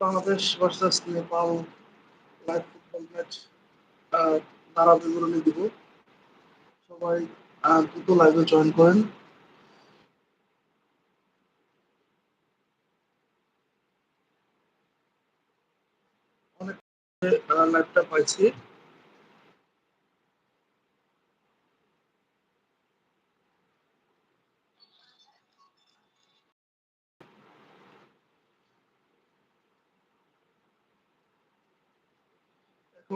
Bangladesh versus Nepal live football match তারা বিবরণী দিব। সবাই দ্রুত লাইভে জয়েন করেন। অনেক লাইভটা পাইছি।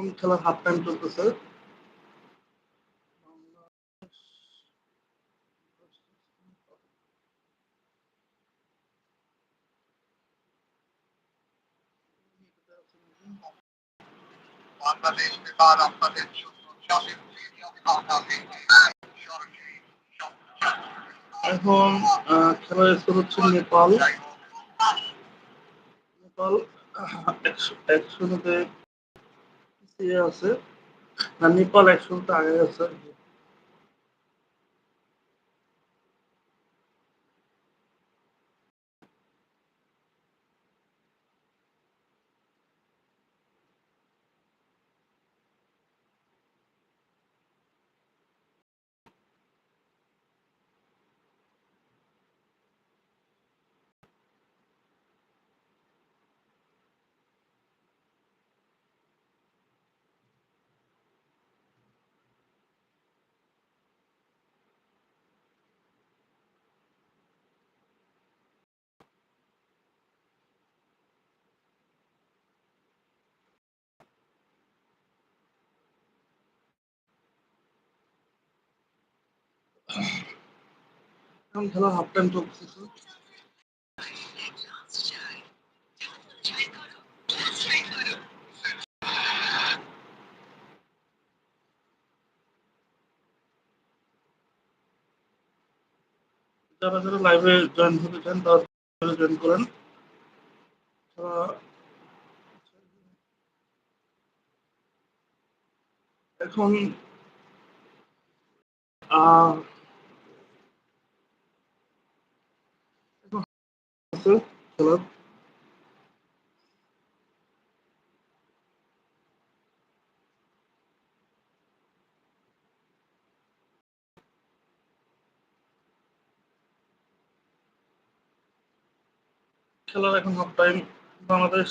এখন খেলার হাফ টাইম চলতেছে? বাংলাদেশ বেকার আপনাদের জন্য চাষের এখন খেলার স্কোর হচ্ছে নেপাল। নেপাল একশো একশোতে পিছিয়ে আছে না নেপাল একশোতে আগে আছে এখন খেলার হাফ টাইম চলতেছে যারা যারা লাইভে জয়েন হতে চান, তারা জয়েন করেন। এখন খেলার খেলার এখন হাফ টাইম বাংলাদেশ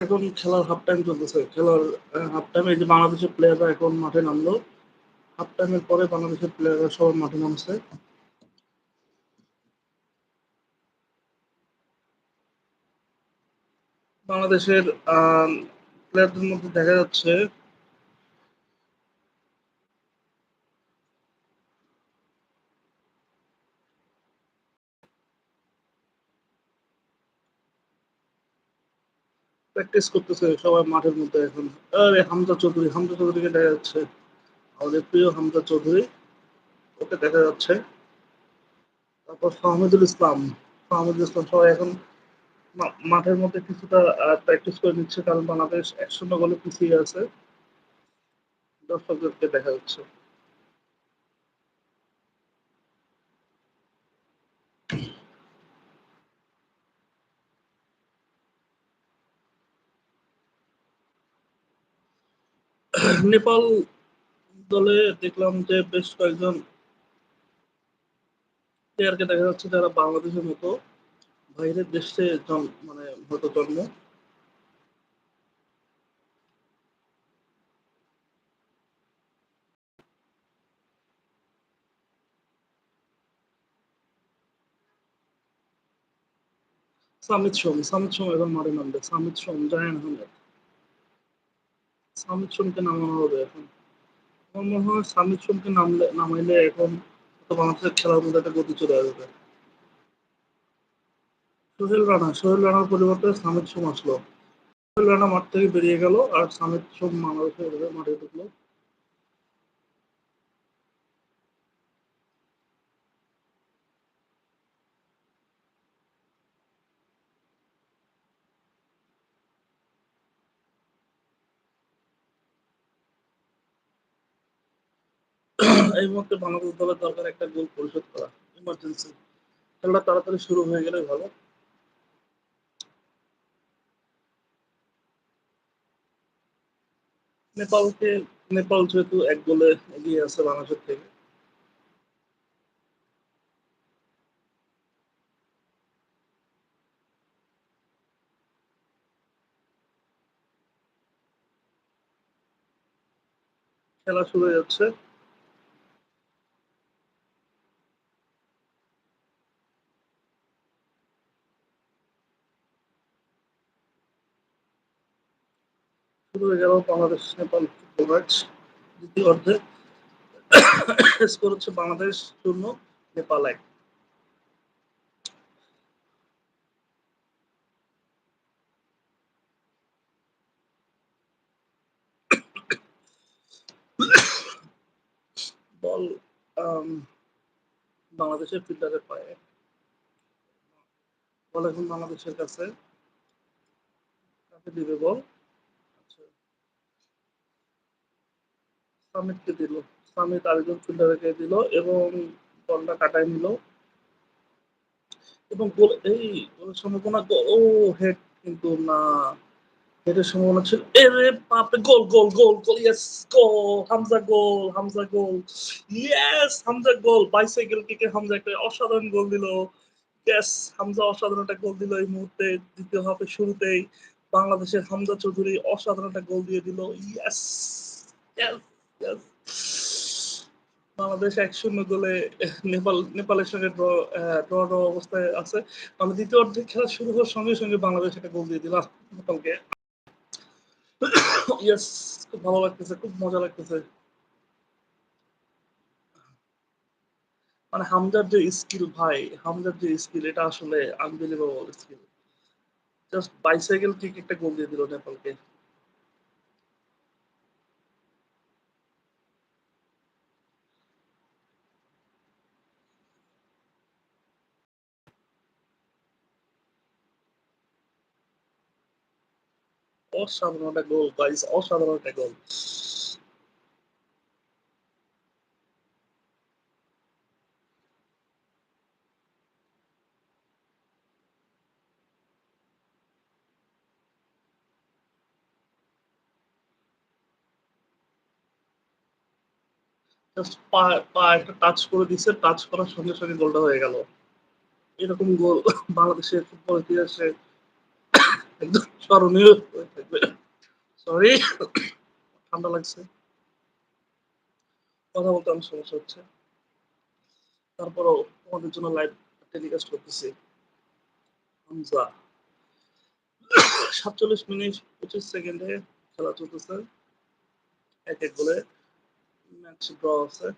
এখন খেলার হাফ টাইম চলতেছে। খেলার হাফ টাইমে যে বাংলাদেশের প্লেয়াররা এখন মাঠে নামলো। হাফ টাইমের পরে বাংলাদেশের প্লেয়াররা সবাই মাঠে নামছে। বাংলাদেশের প্লেয়ারদের মধ্যে দেখা যাচ্ছে প্র্যাকটিস করতেছে সবাই মাঠের মধ্যে এখন। আরে হামজা চৌধুরী, হামজা চৌধুরীকে দেখা যাচ্ছে। আমাদের প্রিয় চৌধুরী, ওকে দেখা যাচ্ছে। তারপর ফাহমিদুল ইসলাম ফাহমিদুল ইসলাম সবাই এখন মাঠের মধ্যে কিছুটা প্র্যাকটিস করে নিচ্ছে, কারণ বাংলাদেশ এক শূন্য গোলে পিছিয়ে আছে। দর্শকদেরকে দেখা যাচ্ছে। নেপাল দলে দেখলাম যে বেশ কয়েকজন প্লেয়ারকে দেখা যাচ্ছে যারা বাংলাদেশের মতো বাইরের দেশে মানে হয়তো জন্ম সামিত সোম সামিত সোম এখন মারে নামবে সামিত সোম জায়ান আহমেদ। সামিত সোমকে নামানো হবে এখন। আমার মনে হয় সামির চুলকে নামলে নামাইলে এখন তো বাংলাদেশের খেলার মধ্যে একটা গতি চলে আসবে। সোহেল রানা, সোহেল রানার পরিবর্তে সামির সোম আসলো। সোহেল রানা মাঠ থেকে বেরিয়ে গেল আর সামিত সোম মানুষের মাঠে ঢুকলো। এই মুহূর্তে বাংলাদেশ দলের দরকার একটা গোল পরিশোধ করা ইমার্জেন্সি খেলাটা তাড়াতাড়ি শুরু হয়ে গেলে ভালো। নেপালকে, নেপাল যেহেতু এক গোলে এগিয়ে আছে বাংলাদেশের থেকে। খেলা শুরু হয়ে যাচ্ছে। শুরু হয়ে গেল, বাংলাদেশ নেপাল ফুটবল ম্যাচ দ্বিতীয় অর্ধে স্কোর হচ্ছে বাংলাদেশ শূন্য, নেপাল এক। বল বাংলাদেশের ফিল্ডারের পায়ে। বল এখন বাংলাদেশের কাছে। দিবে বল? সামিতকে দিল। সামিত আরেকজন ফিল্ডারকে দিল এবং বলটা কাটায় নিল। এবং গোল, এই গোলের সম্ভাবনা ও হেড কিন্তু না। হেডের সম্ভাবনা ছিল, এরে goal goal goal goal yes goal Hamza goal Hamza goal yes Hamza goal. Bicycle কিকে Hamza একটা অসাধারণ গোল দিল। ইয়েস হামজা অসাধারণ একটা গোল দিল এই মুহূর্তে, দ্বিতীয় হাফের শুরুতেই। বাংলাদেশের হামজা চৌধুরী অসাধারণ একটা গোল দিয়ে দিল। ইয়েস ইয়েস বাংলাদেশ এক শূন্য গোলে নেপাল, নেপালের সঙ্গে ড্র ড্র অবস্থায় আছে। আমি দ্বিতীয় অর্ধে খেলা শুরু হওয়ার সঙ্গে সঙ্গে বাংলাদেশ একটা গোল দিয়ে দিলাম নেপালকে ইয়েস খুব ভালো লাগতেছে, খুব মজা লাগতেছে। মানে হামজার যে স্কিল ভাই, হামজার যে স্কিল এটা আসলে আনবিলিভেবল স্কিল জাস্ট বাইসাইকেল ঠিক একটা গোল দিয়ে দিল নেপালকে। অসাধারণ একটা গোল গাইস অসাধারণ একটা গোল জাস্ট পা পা একটা টাচ করে দিছে টাচ করার সঙ্গে সঙ্গে গোলটা হয়ে গেল। এরকম গোল বাংলাদেশের ফুটবল ইতিহাসে একদম স্মরণীয় হয়ে থাকবে। সরি ঠান্ডা লাগছে। কথা বলতে অনেক সমস্যা হচ্ছে। তারপরও তোমাদের জন্য লাইভ টেলিকাস্ট করতেছি। হামজা। সাতচল্লিশ মিনিট পঁচিশ সেকেন্ডে খেলা চলতেছে। এক এক গোলে ম্যাচ ড্র আছে।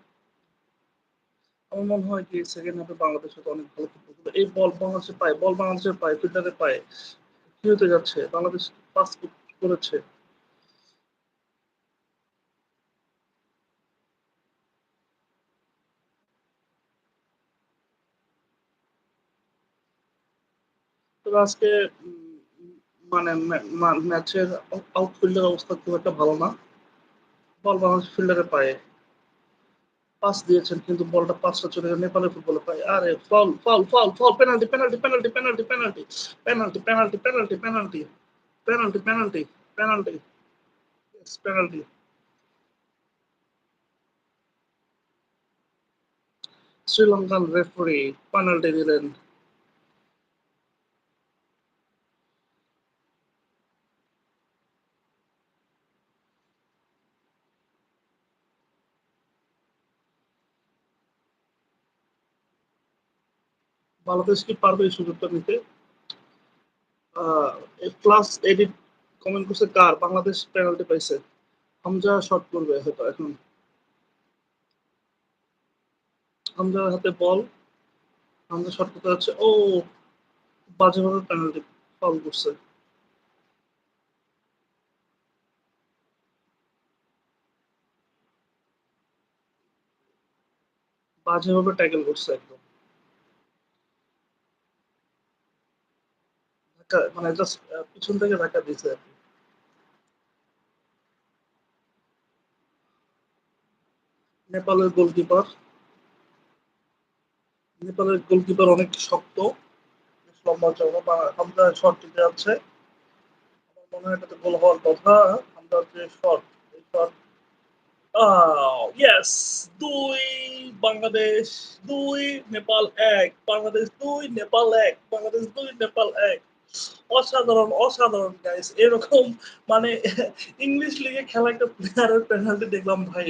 আমার মনে হয় কি সেকেন্ড হাফে বাংলাদেশ অনেক ভালো ফুটবল এই বল বাংলাদেশের পায়, বল বাংলাদেশের পায় ফিল্ডারের পায়। হতে যাচ্ছে, বাংলাদেশ পাস করেছে। আজকে মানে ম্যাচের আউটফিল্ডের অবস্থা খুব একটা ভালো না। বল বাংলাদেশ ফিল্ডারের পায়ে। পাস দিয়েছেন কিন্তু বলটা পাসটা চলে গেল নেপালের ফুটবলে পায় আরে foul foul foul foul penalty penalty penalty penalty penalty penalty penalty penalty penalty penalty penalty penalty penalty Sri Lankan referee penalty দিলেন বাংলাদেশ কি পারবে এই সুযোগটা নিতে। ক্লাস এডিট কমেন্ট করছে কার? বাংলাদেশ পেনাল্টি পাইছে। হামজা শট করবে হয়তো এখন। হামজার হাতে বল হামজা শট করতে যাচ্ছে। ও, বাজেভাবে পেনাল্টি ফাউল করছে। বাজেভাবে ট্যাকেল করছে একদম। ধাক্কা মানে জাস্ট পিছন থেকে ধাক্কা দিয়েছে আর কি। নেপালের গোলকিপার নেপালের গোলকিপার অনেক শক্ত, লম্বা চওড়া শট দিতে যাচ্ছে। আমার মনে হয় এটাতে গোল হওয়ার কথা, হামজার যে শট এই শট ইয়েস দুই, বাংলাদেশ দুই, নেপাল এক, বাংলাদেশ দুই, নেপাল এক, বাংলাদেশ দুই, নেপাল এক। অসাধারণ অসাধারণ গাইস এরকম মানে ইংলিশ লিগে খেলা একটা প্লেয়ারের পেনাল্টি দেখলাম, ভাই।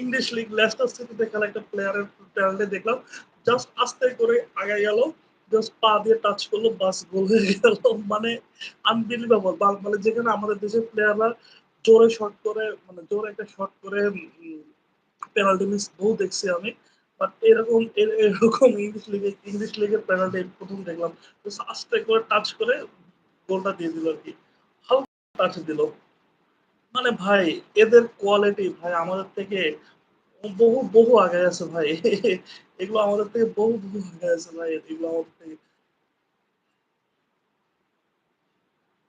ইংলিশ লিগ লেস্টার সিটিতে খেলা একটা প্লেয়ারের পেনাল্টি দেখলাম। জাস্ট আস্তে করে আগে গেল জাস্ট পা দিয়ে টাচ করল, বাস গোল হয়ে গেল। মানে আনবিলিভেবল মানে যেখানে আমাদের দেশের প্লেয়াররা জোরে শট করে মানে জোরে একটা শট করে পেনাল্টি মিস বহু দেখছি আমি। এরকম এরকম ইংলিশ লিগে ইংলিশ লিগের পেনাল্টি প্রথম দেখলাম। করে টাচ করে গোলটা দিয়ে দিল আর কি। হালকা টাচ দিল। মানে ভাই, এদের কোয়ালিটি ভাই আমাদের থেকে বহু বহু আগে আছে ভাই। এগুলো আমাদের থেকে বহু বহু আগে আছে ভাই। এগুলো আমাদের থেকে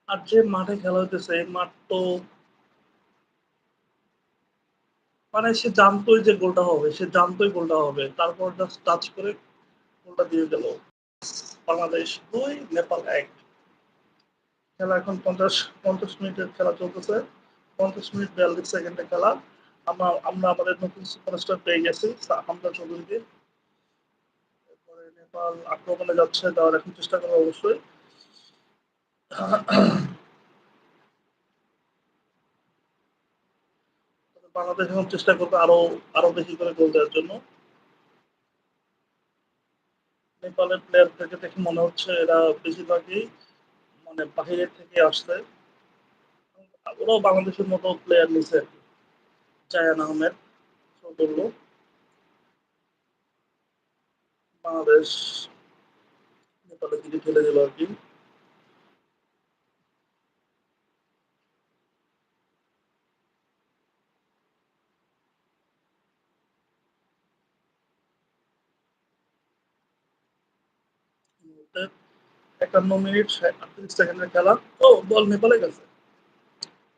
আর যে মাঠে খেলা হইতেছে মাঠ তো মানে সে জানতোই যে গোলটা হবে, সে জানতোই গোলটা হবে। তারপর জাস্ট টাচ করে গোলটা দিয়ে গেল। বাংলাদেশ দুই, নেপাল এক। খেলা এখন পঞ্চাশ পঞ্চাশ মিনিটের খেলা চলতেছে। পঞ্চাশ মিনিট বিয়াল্লিশ সেকেন্ডের খেলা। আমরা আমরা আমাদের নতুন সুপারস্টার পেয়ে গেছি হামদা চৌধুরীকে। এরপরে নেপাল আক্রমণে যাচ্ছে দেওয়ার এখন চেষ্টা করব অবশ্যই। বাংলাদেশ এখন চেষ্টা করবে আরও আরও বেশি করে গোল দেওয়ার জন্য। নেপালের প্লেয়ার থেকে দেখে মনে হচ্ছে এরা বেশিরভাগই মানে বাহিরের থেকে আসছে। ওরাও বাংলাদেশের মতো প্লেয়ার নিছে। জায়ান আহমেদ বলল বাংলাদেশ নেপালের দিকে চলে গেল আর কি। একান্ন মিনিট আটত্রিশ সেকেন্ডের খেলা। ও, বল, নেপালে গেছে।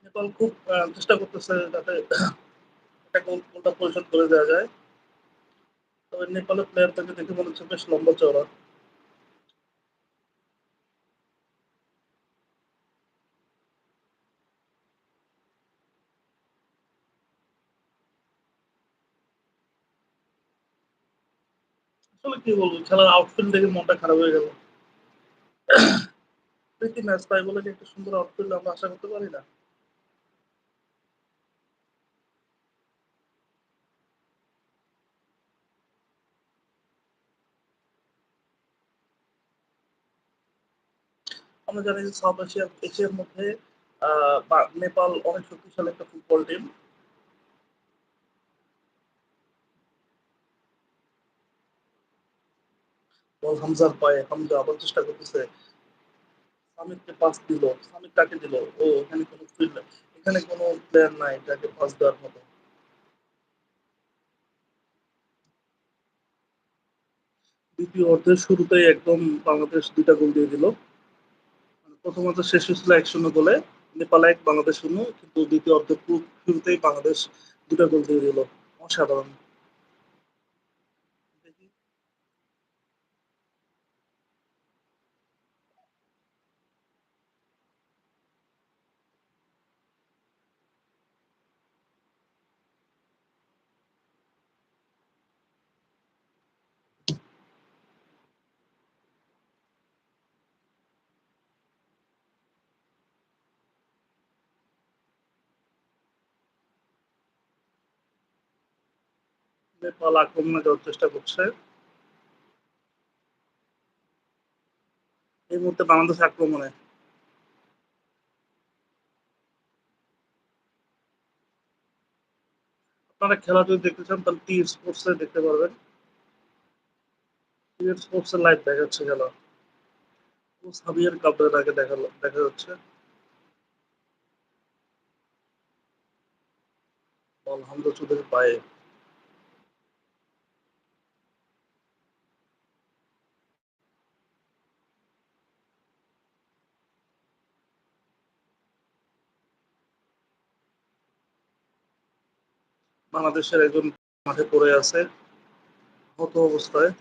নেপাল খুব চেষ্টা করতেছে যাতে একটা গোল গোলটা পরিশোধ করে দেওয়া যায়। তবে নেপালের প্লেয়ারটাকে দেখে মনে হচ্ছে বেশ লম্বা চওড়া। কি বলব, খেলার আউটফিল্ড দেখে মনটা খারাপ হয়ে গেল। প্রীতি ম্যাচ পাই বলে কি একটা সুন্দর আউটফিল্ড আমরা আশা করতে পারি না। আমরা জানি যে সাউথ এশিয়া এশিয়ার মধ্যে নেপাল অনেক শক্তিশালী একটা ফুটবল টিম বল হামজার পায়ে হামজা আবার চেষ্টা করতেছে। সামিদকে পাস দিল সামিদ কাকে দিল, ও, এখানে কোনো এখানে কোনো প্লেয়ার নাই যাকে পাস দেওয়ার মতো। দ্বিতীয় অর্ধের শুরুতেই একদম বাংলাদেশ দুইটা গোল দিয়ে দিল। মানে প্রথম অর্ধ শেষ হয়েছিল এক শূন্য গোলে, নেপাল এক, বাংলাদেশ শূন্য, কিন্তু দ্বিতীয় অর্ধের শুরুতেই বাংলাদেশ দুটা গোল দিয়ে দিল। অসাধারণ। নেপাল আক্রমণে যাওয়ার চেষ্টা করছে। এই মুহূর্তে বাংলাদেশ আক্রমণে। আপনারা খেলা যদি দেখতে চান, তাহলে টি স্পোর্টস এ দেখতে পারবেন। টি স্পোর্টস লাইভ দেখাচ্ছে খেলা। সাবিয়ার কাবরেরাকে দেখা দেখা যাচ্ছে। বল হামজা চৌধুরীর পায়ে। বাংলাদেশের একজন মাঠে পড়ে আছে। আহত অবস্থায়।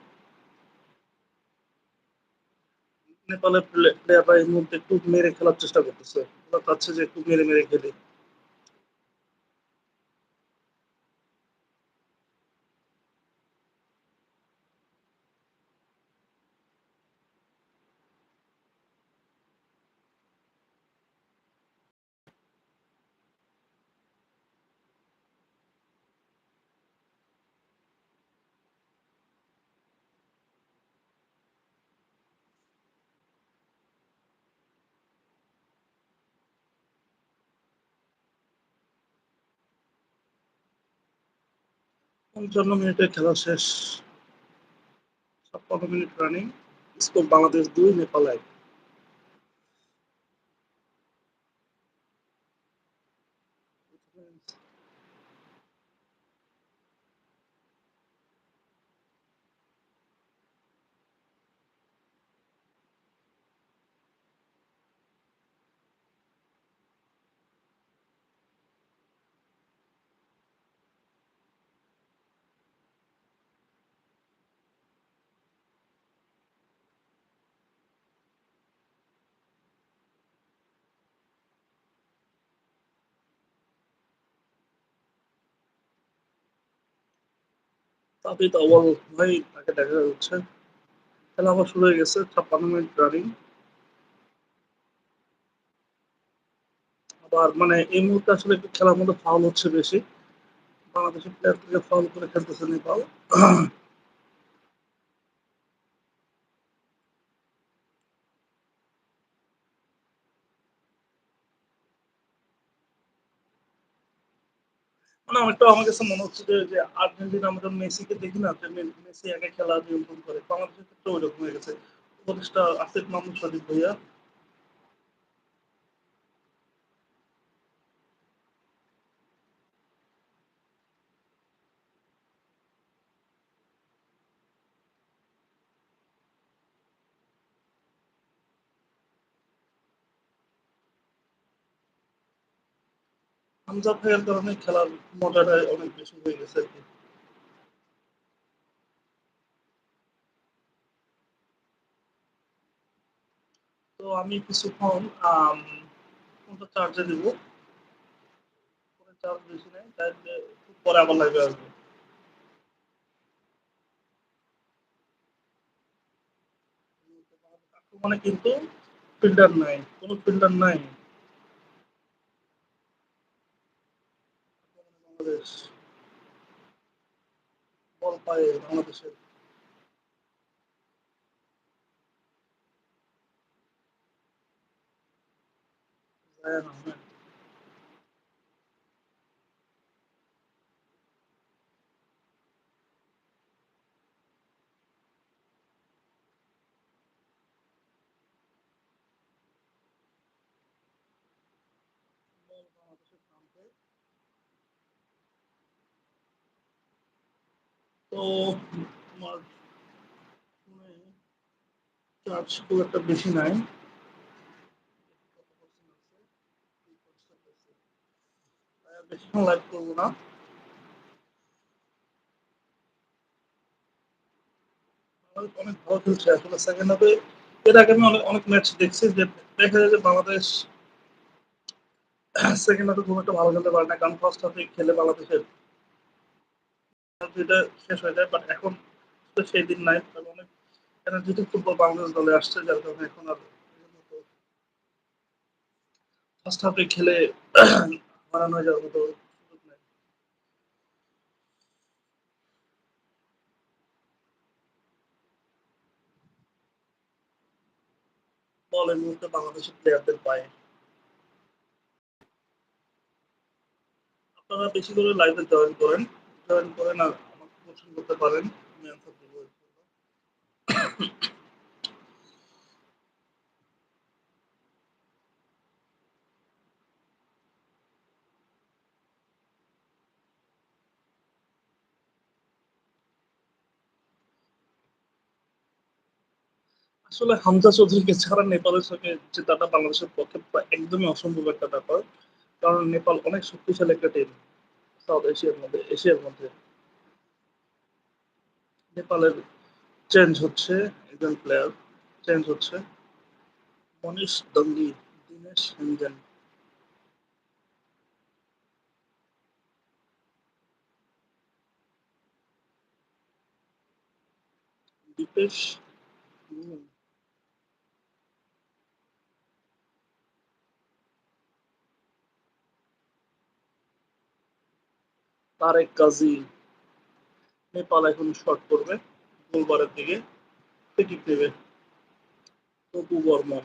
নেপালের প্লেয়াররা এই মুহূর্তে একটু মেরে খেলার চেষ্টা করতেছে। ওরা চাচ্ছে যে একটু মেরে মেরে খেলি। পঞ্চান্ন মিনিটে খেলা শেষ। ছাপ্পান্ন মিনিট রানিং স্কোর বাংলাদেশ দুই নেপাল এক। তাবিদ অবল ভাই, তাকে দেখা যাচ্ছে খেলা আবার শুরু হয়ে গেছে ছাপ্পান্ন মিনিট রানিং আবার মানে এই মুহূর্তে আসলে একটু খেলার মধ্যে ফাউল হচ্ছে বেশি। বাংলাদেশের প্লেয়ার থেকে ফাউল করে খেলতেছে নেপাল। মানে অনেকটা আমার কাছে মনে হচ্ছে যে আর্জেন্টিনা আমরা মেসিকে দেখি না, যে মেসি একা খেলা নিয়ন্ত্রণ করে, বাংলাদেশের ক্ষেত্রে ওই রকম হয়ে গেছে। উপদেষ্টা আসিফ মাহমুদ সাদিক ভাইয়া হামজা ভাইয়ের কারণে খেলার মজাটা অনেক বেশি হয়ে গেছে আর কি। তো আমি কিছুক্ষণ ফোনটা চার্জে দিব। ফোনে চার্জ বেশি নেই তাই খুব পরে আবার লাইভে আসব। মানে কিন্তু ফিল্ডার নাই, কোনো ফিল্ডার নাই। বাংলাদেশ বল পায় বাংলাদেশের জায়ান আহমেদ বল তো ফোনে চার্জ খুব একটা বেশি নাই। বেশিক্ষণ লাইভ করব না। অনেক ভালো খেলছে, আসলে সেকেন্ড হাফে এর আগে আমি অনেক অনেক ম্যাচ দেখছি যে দেখা যায় যে বাংলাদেশ সেকেন্ড হাফে খুব একটা ভালো খেলতে পারে না, কারণ ফার্স্ট হাফে খেলে বাংলাদেশের এনার্জিটা শেষ হয়ে যায় বাট এখন তো সেই দিন নাই। তবে অনেক এনার্জেটিক ফুটবল বাংলাদেশ দলে আসছে, যার কারণে এখন আর ফার্স্ট হাফে খেলে হারানো হয়ে যাওয়ার মতো মুহূর্তে বাংলাদেশের প্লেয়ারদের পায়। আপনারা বেশি করে লাইভে জয়েন করেন। জয়েন করেন আর আমাকে করতে পারেন, আমি অ্যান্সার দেবো আসলে হামজা চৌধুরীকে ছাড়া নেপালের সঙ্গে জেতাটা বাংলাদেশের পক্ষে একদমই অসম্ভব একটা ব্যাপার, কারণ নেপাল অনেক শক্তিশালী একটা টিম সাউথ এশিয়ার মধ্যে এশিয়ার মধ্যে। নেপালের চেঞ্জ হচ্ছে, একজন প্লেয়ার চেঞ্জ হচ্ছে। মনীষ দঙ্গি, দীনেশ হেনজেন দীপেশ তারেক কাজী নেপাল এখন শর্ট করবে গোলবারের দিকে টিকিট দেবে তপু বর্মন।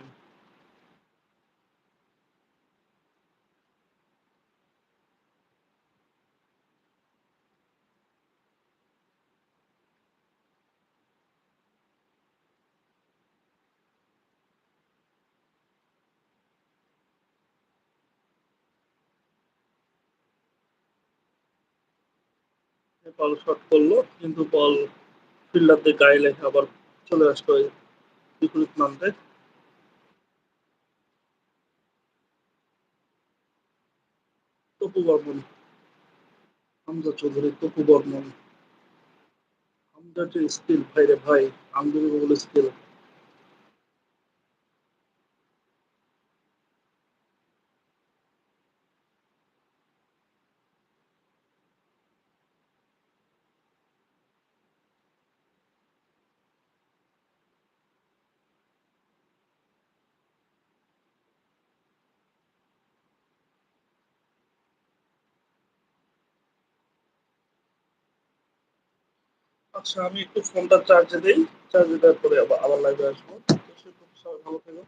নেপাল শট করল, কিন্তু বল ফিল্ডারদের গায়ে লেখে আবার চলে আসলো বিপরীত নামতে। তপু বর্মন, হামজা চৌধুরী, তপু বর্মন। হামজা যে স্কিল ভাই রে ভাই আনবিলিভেবল স্কিল আচ্ছা আমি একটু ফোনটা চার্জে দিই চার্জে দেওয়ার পরে আবার আবার লাইভে আসব। তো ভালো থেকো।